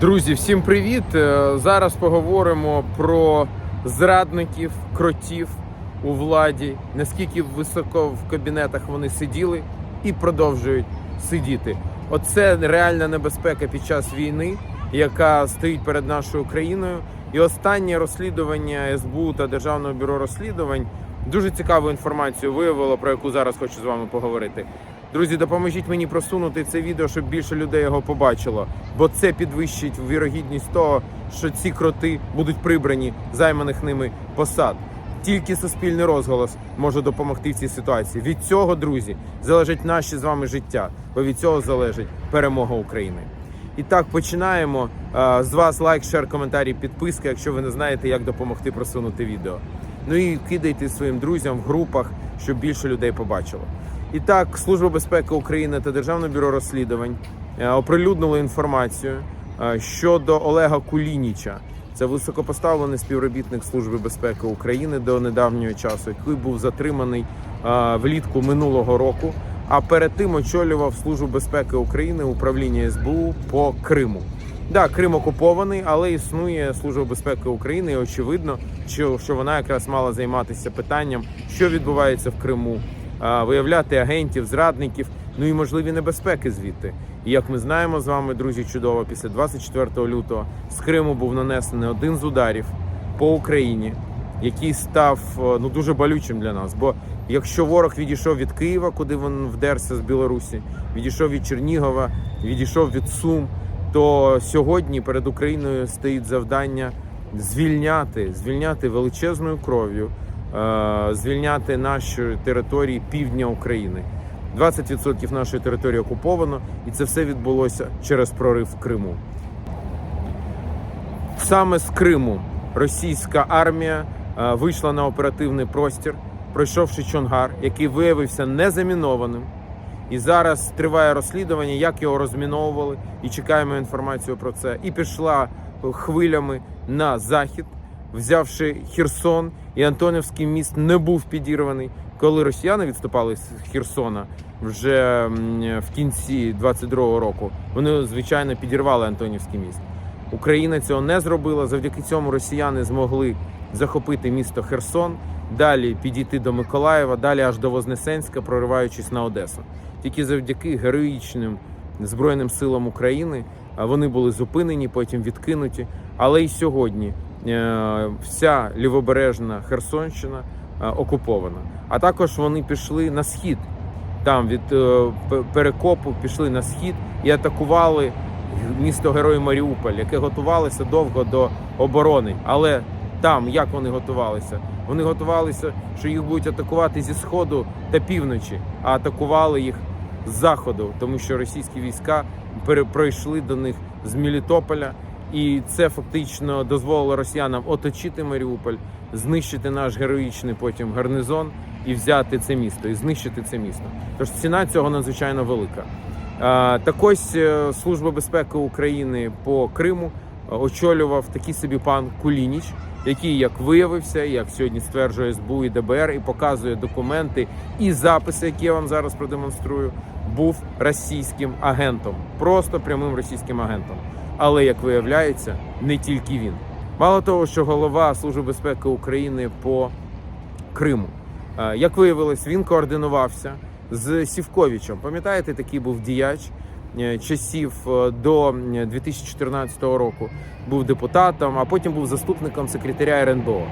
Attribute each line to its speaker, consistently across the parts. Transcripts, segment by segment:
Speaker 1: Друзі, всім привіт! Е, Зараз поговоримо про зрадників, кротів у владі, наскільки високо в кабінетах вони сиділи і продовжують сидіти. Оце реальна небезпека під час війни, яка стоїть перед нашою країною. І останнє розслідування СБУ та Державного бюро розслідувань дуже цікаву інформацію виявило, про яку зараз хочу з вами поговорити. Друзі, допоможіть мені просунути це відео, щоб більше людей його побачило, бо це підвищить вірогідність того, що ці кроти будуть прибрані займаних ними посад. Тільки суспільний розголос може допомогти в цій ситуації. Від цього, друзі, залежить наше з вами життя, бо від цього залежить перемога України. І так починаємо. Е, З вас лайк, шер, коментарі, підписка, якщо ви не знаєте, як допомогти просунути відео. Ну і кидайте своїм друзям в групах, щоб більше людей побачило. І так, Служба безпеки України та Державне бюро розслідувань е, оприлюднили інформацію е, щодо Олега Кулініча. Це високопоставлений співробітник Служби безпеки України до недавнього часу, який був затриманий е, влітку минулого року. А перед тим очолював Службу безпеки України управління СБУ по Криму. Да, Крим окупований, але існує Служба безпеки України. І очевидно, що, що вона якраз мала займатися питанням, що відбувається в Криму, виявляти агентів, зрадників, ну і можливі небезпеки звідти. І як ми знаємо з вами, друзі, чудово, після 24 лютого з Криму був нанесений один з ударів по Україні, який став е, ну дуже болючим для нас. Бо якщо ворог відійшов від Києва, куди він вдерся з Білорусі, відійшов від Чернігова, відійшов від Сум, то сьогодні перед Україною стоїть завдання звільняти, звільняти величезною кров'ю, звільняти наші території півдня України. 20% нашої території окуповано, і це все відбулося через прорив в Криму. Саме з Криму російська армія е, вийшла на оперативний простір, пройшовши Чонгар, який виявився незамінованим. І зараз триває розслідування, як його розміновували, і чекаємо інформацію про це. І пішла хвилями на захід, взявши Херсон, і Антонівський міст не був підірваний. Коли росіяни відступали з Херсона вже в кінці 22-го року, вони звичайно підірвали Антонівський міст. Україна цього не зробила. Завдяки цьому росіяни змогли захопити місто Херсон, далі підійти до Миколаєва, далі аж до Вознесенська, прориваючись на Одесу. Тільки завдяки героїчним збройним силам України вони були зупинені, потім відкинуті. Але і сьогодні вся лівобережна Херсонщина е, окупована. А також вони пішли на схід. Там від е, перекопу пішли на схід і атакували місто Герой Маріуполь, яке готувалося довго до оборони. Але там як вони готувалися? Вони готувалися, що їх будуть атакувати зі сходу та півночі, а атакували їх з заходу, тому що російські війська пройшли до них з Мелітополя, і це фактично дозволило росіянам оточити Маріуполь, знищити наш героїчний потім гарнизон і взяти це місто, і знищити це місто. Тож ціна цього надзвичайно велика. Так ось е, Служба безпеки України по Криму е, очолював такий собі пан Кулініч, який, як виявився, як сьогодні стверджує СБУ і ДБР, і показує документи і записи, які я вам зараз продемонструю, був російським агентом, просто прямим російським агентом. Але як виявляється, не тільки він. Мало того, що голова Служби безпеки України по Криму. Е, Як виявилось, він координувався з Сівковичем. Пам'ятаєте, такий був діяч е, часів е, до м, 2014 року. Був депутатом, а потім був заступником секретаря РНБО.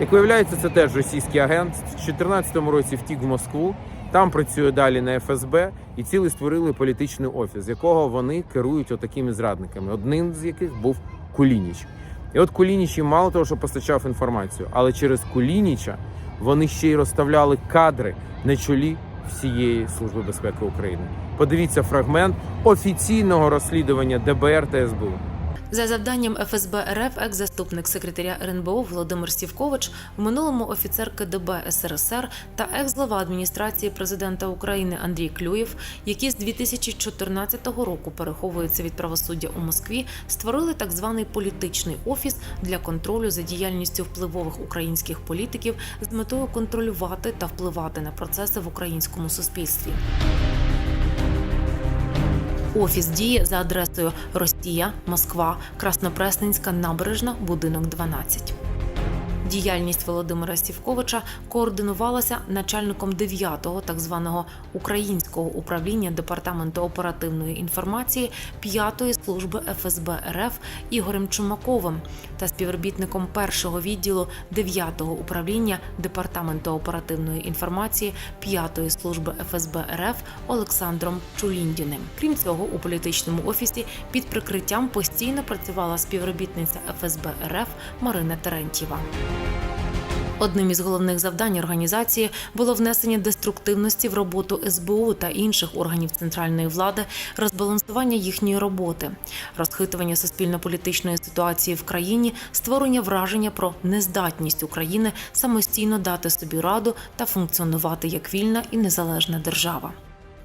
Speaker 1: Як виявляється, це теж російський агент. В 2014 році втік в Москву. Там працює далі на ФСБ і цілий створили політичний офіс, з якого вони керують отакими зрадниками. Одним з яких був Кулініч. І от Кулініч їм мало того, що постачав інформацію, але через Кулініча вони ще й розставляли кадри на чолі всієї служби безпеки України. Подивіться фрагмент офіційного розслідування ДБР та СБУ.
Speaker 2: За завданням ФСБ РФ, екс-заступник секретаря РНБО Володимир Сівкович, в минулому офіцер КДБ СРСР та екс-глава адміністрації президента України Андрій Клюєв, які з 2014 року переховуються від правосуддя у Москві, створили так званий політичний офіс для контролю за діяльністю впливових українських політиків з метою контролювати та впливати на процеси в українському суспільстві. Офіс діє за адресою Ростія, Москва, Краснопресненська, Набережна, будинок 12. Діяльність Володимира Сівковича координувалася начальником 9-го так званого українського управління департаменту оперативної інформації 5-ї служби ФСБ РФ Ігорем Чумаковим та співробітником першого відділу 9-го управління департаменту оперативної інформації 5-ї служби ФСБ РФ Олександром Чуліндіним. Крім цього, у політичному офісі під прикриттям постійно працювала співробітниця ФСБ РФ Марина Терентьєва. Одним із головних завдань організації було внесення деструктивності в роботу СБУ та інших органів центральної влади, розбалансування їхньої роботи, розхитування суспільно-політичної ситуації в країні, створення враження про нездатність України самостійно дати собі раду та функціонувати як вільна і незалежна держава.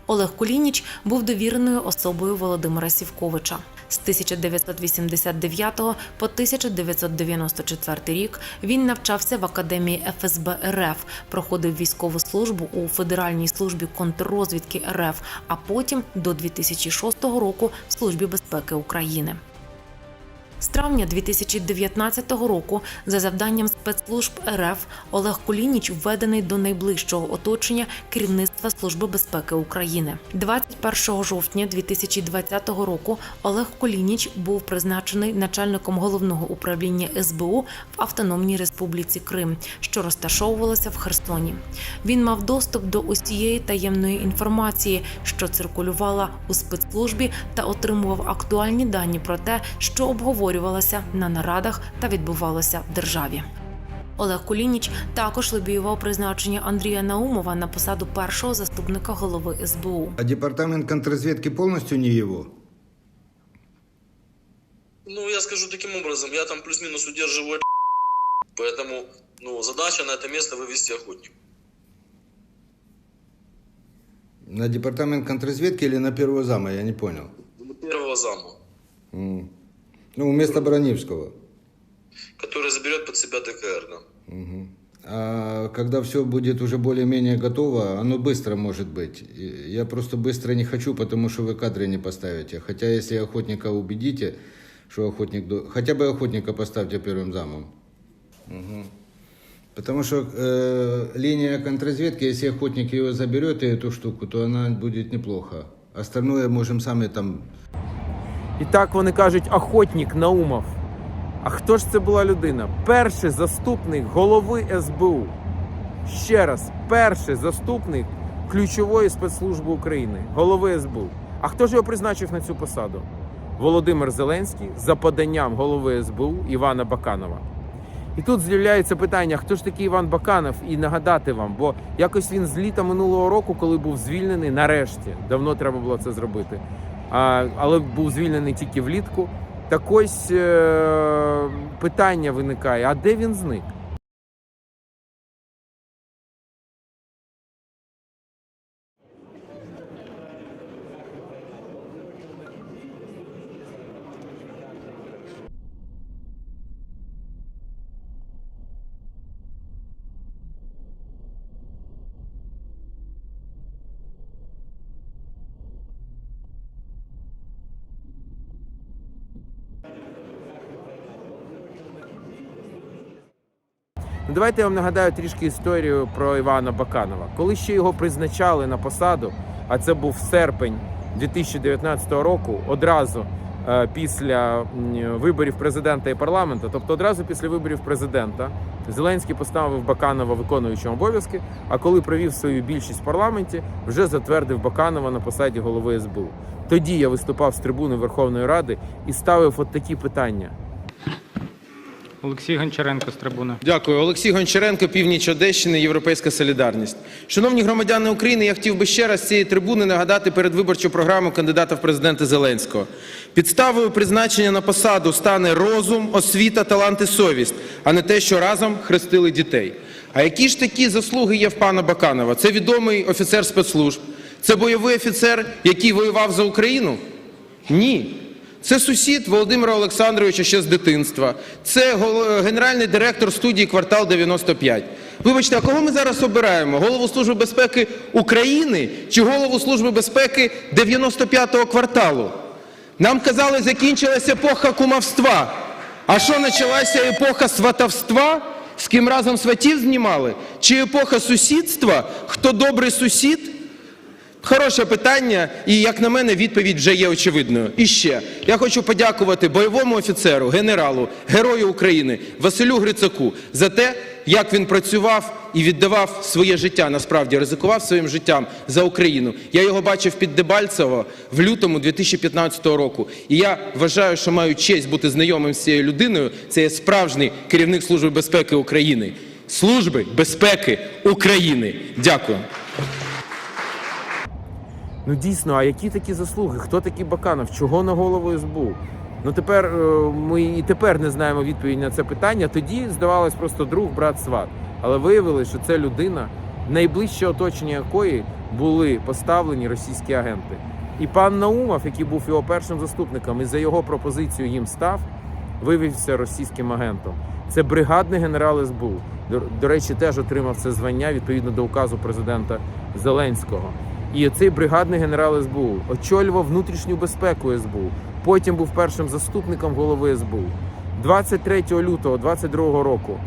Speaker 2: Олег Кулініч був довіреною особою Володимира Сівковича. З 1989 по 1994 рік він навчався в академії ФСБ РФ, проходив військову службу у Федеральній службі контррозвідки РФ, а потім до 2006 року в Службі безпеки України. З травня 2019 року за завданням спецслужб РФ Олег Кулініч введений до найближчого оточення керівництва Служби безпеки України. 21 жовтня 2020 року Олег Кулініч був призначений начальником головного управління СБУ в Автономній Республіці Крим, що розташовувалося в Херсоні. Він мав доступ до усієї таємної інформації, що циркулювала у спецслужбі, та отримував актуальні дані про те, що обговорювалося на нарадах та відбувалося в державі. Олег Кулініч також лобіював призначення Андрія Наумова на посаду першого заступника голови СБУ.
Speaker 3: А департамент контрразведки полностью не его?
Speaker 4: Ну, я скажу таким образом, я там плюс-минус удерживаю поэтому, ну, задача на это место вывести охотник.
Speaker 3: На департамент контрразведки или на первого зама, я не понял.
Speaker 4: Ну, Первого зама,
Speaker 3: М. Ну, вместо Бронивского.
Speaker 4: который заберет под себя ДКР, да.
Speaker 3: Мгм. А когда все будет уже более-менее готово, оно быстро может быть. Я просто быстро не хочу, потому что вы кадры не поставите. Хотя если охотника убедите, что охотник... Хотя бы охотника поставьте первым замом. Мгм. Потому что э, линия контрразведки, если охотник ее заберет, и эту штуку, то она будет неплохо. Остальное можем сами там
Speaker 1: І так вони кажуть, охотник Наумов. А хто ж це була людина? Перший заступник голови СБУ. Ще раз, перший заступник ключової спецслужби України, голови СБУ. А хто ж його призначив на цю посаду? Володимир Зеленський за поданням голови СБУ Івана Баканова. І тут з'являється питання: хто ж такий Іван Баканов? І нагадати вам, бо якось він з літа минулого року, коли був звільнений, нарешті давно треба було це зробити. Але був звільнений тільки влітку. Так ось е- питання виникає: а де він зник? Давайте я вам нагадаю трішки історію про Івана Баканова. Коли ще його призначали на посаду, а це був серпень 2019 року, одразу е, після виборів президента і парламенту, тобто одразу після виборів президента, Зеленський поставив Баканова виконуючим обов'язки. А коли провів свою більшість в парламенті, вже затвердив Баканова на посаді голови СБУ. Тоді я виступав з трибуни Верховної Ради і ставив от такі питання.
Speaker 5: Олексій Гончаренко з трибуни.
Speaker 1: Дякую, Олексій Гончаренко, північ Одещини, Європейська Солідарність. Шановні громадяни України, я хотів би ще раз з цієї трибуни нагадати передвиборчу програму кандидата в президенти Зеленського. Підставою призначення на посаду стане розум, освіта, талант і совість, а не те, що разом хрестили дітей. А які ж такі заслуги є в пана Баканова? Це відомий офіцер спецслужб, це бойовий офіцер, який воював за Україну? Ні. Це сусід Володимира Олександровича ще з дитинства. Це гол- генеральний директор студії Квартал 95. Вибачте, а кого ми зараз обираємо? Голову Служби безпеки України чи голову Служби безпеки 95-го кварталу? Нам казали, закінчилася епоха кумовства. А що почалася епоха сватовства? З ким разом сватів знімали? Чи епоха сусідства? Хто добрий сусід? Хороше питання, і як на мене, відповідь вже є очевидною. І ще я хочу подякувати бойовому офіцеру, генералу, герою України Василю Грицаку за те, як він працював і віддавав своє життя. Насправді ризикував своїм життям за Україну. Я його бачив під Дебальцево в лютому 2015 року. І я вважаю, що маю честь бути знайомим з цією людиною. Це є справжній керівник Служби безпеки України. Служби безпеки України. Дякую. Ну дійсно, а які такі заслуги? Хто такий Баканов? Чого на голову СБУ? Ну тепер е, ми і тепер не знаємо відповідь на це питання. Тоді здавалось просто друг, брат, сват. Але виявилось, що це людина, найближче оточення якої були поставлені російські агенти. І пан Наумов, який був його першим заступником, і за його пропозицію їм став, виявився російським агентом. Це бригадний генерал СБУ. До речі, теж отримав це звання відповідно до указу президента Зеленського. І цей бригадний генерал СБУ очолював внутрішню безпеку СБУ. Потім був першим заступником голови СБУ. 23 лютого 22 року,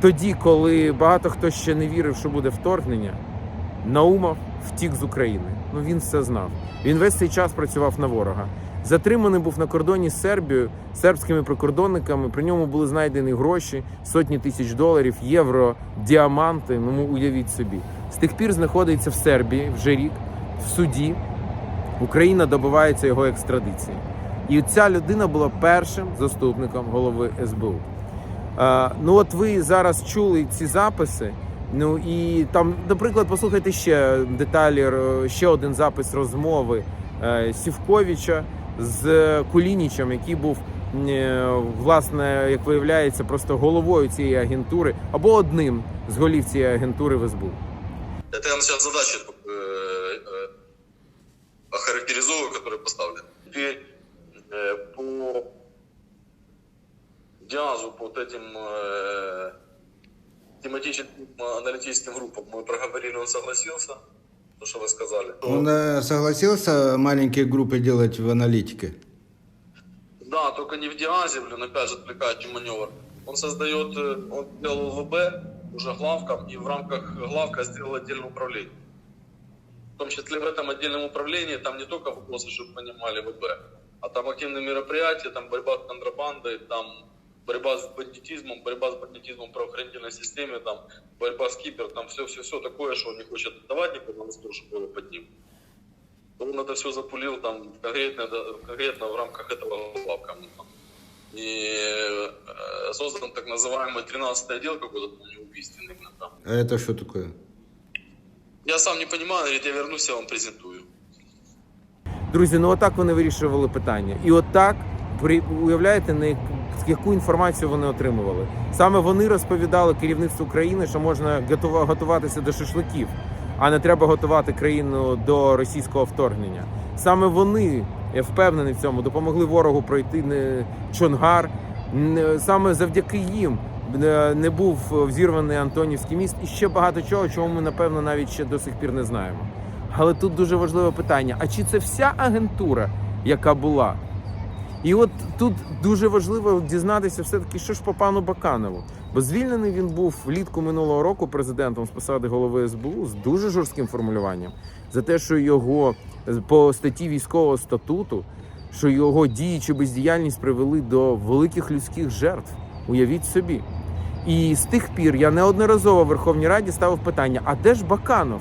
Speaker 1: тоді, коли багато хто ще не вірив, що буде вторгнення, Наумов втік з України. Ну він все знав. Він весь цей час працював на ворога. Затриманий був на кордоні з Сербією сербськими прикордонниками. При ньому були знайдені гроші, сотні тисяч доларів, євро, діаманти. Ну уявіть собі. З тих пір знаходиться в Сербії вже рік в суді. Україна добивається його екстрадиції. І ця людина була першим заступником голови СБУ. Е, ну от ви зараз чули ці записи. Ну і там, наприклад, послухайте ще деталі, ще один запис розмови е, Сівковича з Кулінічем, який був е, власне, як виявляється, просто головою цієї агентури або одним з голів цієї агентури в СБУ.
Speaker 4: Это я вам сейчас задачи э, э, охарактеризую, которые поставлены. Теперь э, по диагнозу, по вот этим э, тематическим аналитическим группам мы проговорили, он согласился, то, что вы сказали.
Speaker 3: Он э, согласился маленькие группы делать в аналитике?
Speaker 4: Да, только не в диазе, блин, опять же отвлекающий маневр. Он создает, э, он делал ВБ уже главком, и в рамках главка сделал отдельное управление. В том числе в этом отдельном управлении там не только вопросы, чтобы понимали, ВБ, а там активные мероприятия, там борьба с контрабандой, там борьба с бандитизмом, борьба с бандитизмом в правоохранительной системе, там борьба с кибер, там все-все-все такое, что он не хочет отдавать никому на чтобы было под ним. Он это все запулил там конкретно, конкретно в рамках этого главка. Ну, там. И э, создан так называемый 13 отдел какой-то там неубийственный. блин, там.
Speaker 3: А это что такое?
Speaker 4: Я сам не понимаю, говорит, я вернусь, я вам презентую.
Speaker 1: Друзі, ну отак вони вирішували питання. І отак при уявляєте, на як- яку інформацію вони отримували. Саме вони розповідали керівництву країни, що можна готува- готуватися до шашликів, а не треба готувати країну до російського вторгнення. Саме вони, я впевнений в цьому, допомогли ворогу пройти не Чонгар. Саме завдяки їм е, не був взірваний Антонівський міст і ще багато чого, чого ми напевно навіть ще до сих пір не знаємо. Але тут дуже важливе питання: а чи це вся агентура, яка була? І от тут дуже важливо дізнатися все-таки, що ж по пану Баканову. Бо звільнений він був влітку минулого року президентом з посади голови СБУ з дуже жорстким формулюванням за те, що його по статті військового статуту, що його дії чи бездіяльність привели до великих людських жертв. Уявіть собі. І з тих пір я неодноразово в Верховній Раді ставив питання: а де ж Баканов?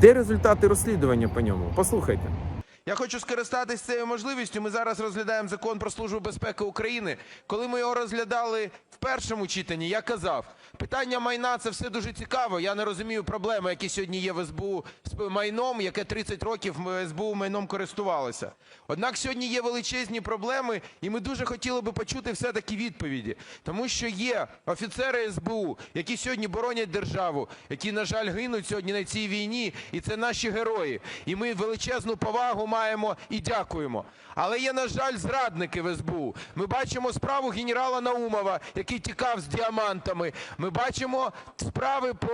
Speaker 1: Де результати розслідування по ньому? Послухайте.
Speaker 5: Я хочу скористатись цією можливістю. Ми зараз розглядаємо закон про службу безпеки України. Коли ми його розглядали в першому читанні, я казав, питання майна це все дуже цікаво. Я не розумію проблеми, які сьогодні є в СБУ з майном, яке 30 років СБУ майном користувалося. Однак сьогодні є величезні проблеми, і ми дуже хотіли би почути все-таки відповіді, тому що є офіцери СБУ, які сьогодні боронять державу, які, на жаль, гинуть сьогодні на цій війні, і це наші герої. І ми величезну повагу маємо маємо і дякуємо. Але є, на жаль, зрадники в СБУ. Ми бачимо справу генерала Наумова, який тікав з діамантами. Ми бачимо справи по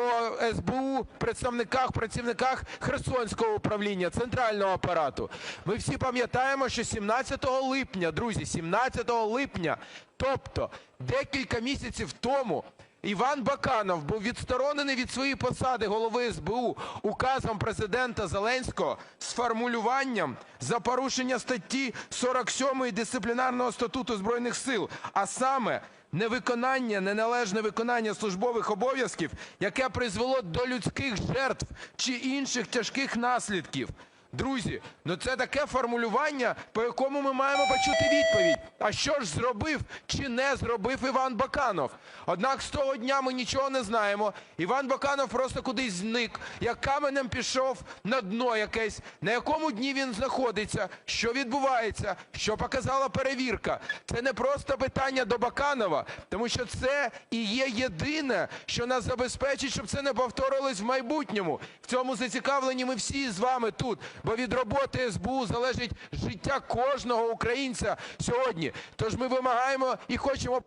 Speaker 5: СБУ представниках, працівниках Херсонського управління, центрального апарату. Ми всі пам'ятаємо, що 17 липня, друзі, 17 липня, тобто декілька місяців тому. Іван Баканов був відсторонений від своєї посади голови СБУ указом президента Зеленського з формулюванням за порушення статті 47 дисциплінарного статуту Збройних сил, а саме невиконання, неналежне виконання службових обов'язків, яке призвело до людських жертв чи інших тяжких наслідків. Друзі, ну це таке формулювання, по якому ми маємо почути відповідь. А що ж зробив чи не зробив Іван Баканов? Однак з того дня ми нічого не знаємо. Іван Баканов просто кудись зник, як каменем пішов на дно якесь, на якому дні він знаходиться, що відбувається, що показала перевірка. Це не просто питання до Баканова, тому що це і є єдине, що нас забезпечить, щоб це не повторилось в майбутньому. В цьому зацікавлені ми всі з вами тут, бо від роботи СБУ залежить життя кожного українця сьогодні. Тож ми вимагаємо і хочемо.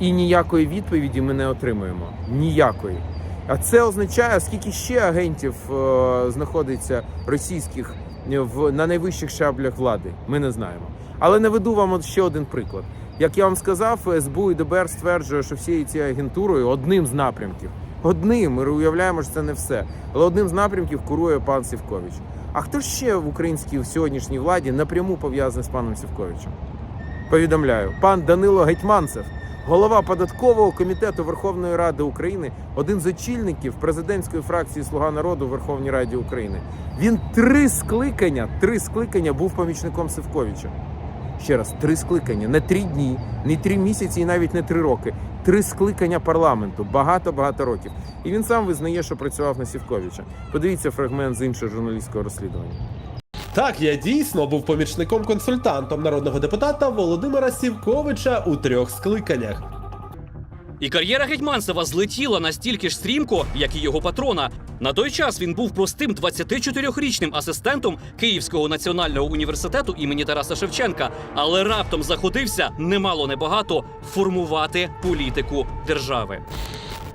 Speaker 1: І ніякої відповіді ми не отримуємо. Ніякої. А це означає, скільки ще агентів е, знаходиться російських в на найвищих шаблях влади. Ми не знаємо. Але наведу вам ще один приклад. Як я вам сказав, СБУ і ДБР стверджує, що всією цією агентурою одним з напрямків. Одним, ми уявляємо, що це не все. Але одним з напрямків курує пан Сівкович. А хто ще в українській в сьогоднішній владі напряму пов'язаний з паном Сівковичем? Повідомляю, пан Данило Гетьманцев, голова податкового комітету Верховної Ради України, один з очільників президентської фракції Слуга народу в Верховній Раді України. Він три скликання, три скликання був помічником Сивковича. Ще раз, три скликання, не три дні, не три місяці і навіть не три роки. Три скликання парламенту, багато-багато років. І він сам визнає, що працював на Сівковича. Подивіться фрагмент з іншого журналістського розслідування.
Speaker 6: Так, я дійсно був помічником-консультантом народного депутата Володимира Сівковича у трьох скликаннях.
Speaker 7: І кар'єра Гетьманцева злетіла настільки ж стрімко, як і його патрона. На той час він був простим 24-річним асистентом Київського національного університету імені Тараса Шевченка, але раптом заходився немало небагато формувати політику держави.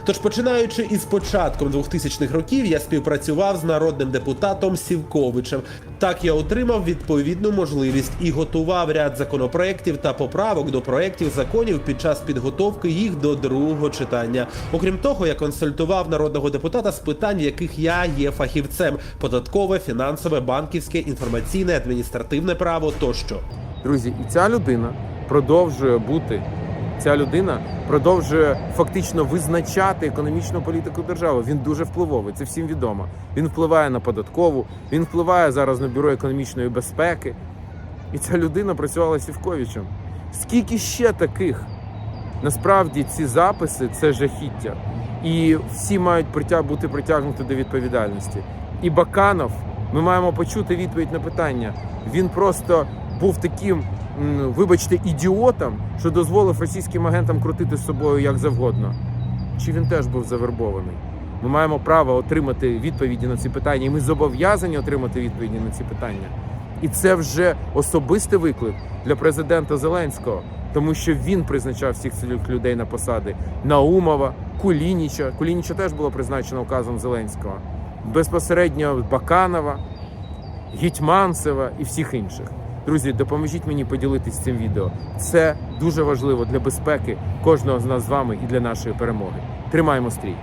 Speaker 6: Тож, починаючи із початком 2000-х років, я співпрацював з народним депутатом Сівковичем. Так я отримав відповідну можливість і готував ряд законопроєктів та поправок до проєктів законів під час підготовки їх до другого читання. Окрім того, я консультував народного депутата з питань, в яких я є фахівцем: податкове, фінансове, банківське, інформаційне, адміністративне право тощо.
Speaker 1: Друзі, і ця людина продовжує бути. Ця людина продовжує фактично визначати економічну політику держави. Він дуже впливовий, це всім відомо. Він впливає на податкову, він впливає зараз на бюро економічної безпеки. І ця людина працювала Сівковичем. Скільки ще таких? Насправді ці записи це жахіття. І всі мають притяг, бути притягнуті до відповідальності. І Баканов, ми маємо почути відповідь на питання. Він просто був таким, вибачте, ідіотом, що дозволив російським агентам крутити з собою як завгодно. Чи він теж був завербований? Ми маємо право отримати відповіді на ці питання, і ми зобов'язані отримати відповіді на ці питання. І це вже особистий виклик для президента Зеленського, тому що він призначав всіх цих людей на посади Наумова, Кулініча. Кулініча теж було призначено указом Зеленського, безпосередньо Баканова, Гітьманцева і всіх інших. Друзі, допоможіть мені поділитись цим відео. Це дуже важливо для безпеки кожного з нас з вами і для нашої перемоги. Тримаємо стрій.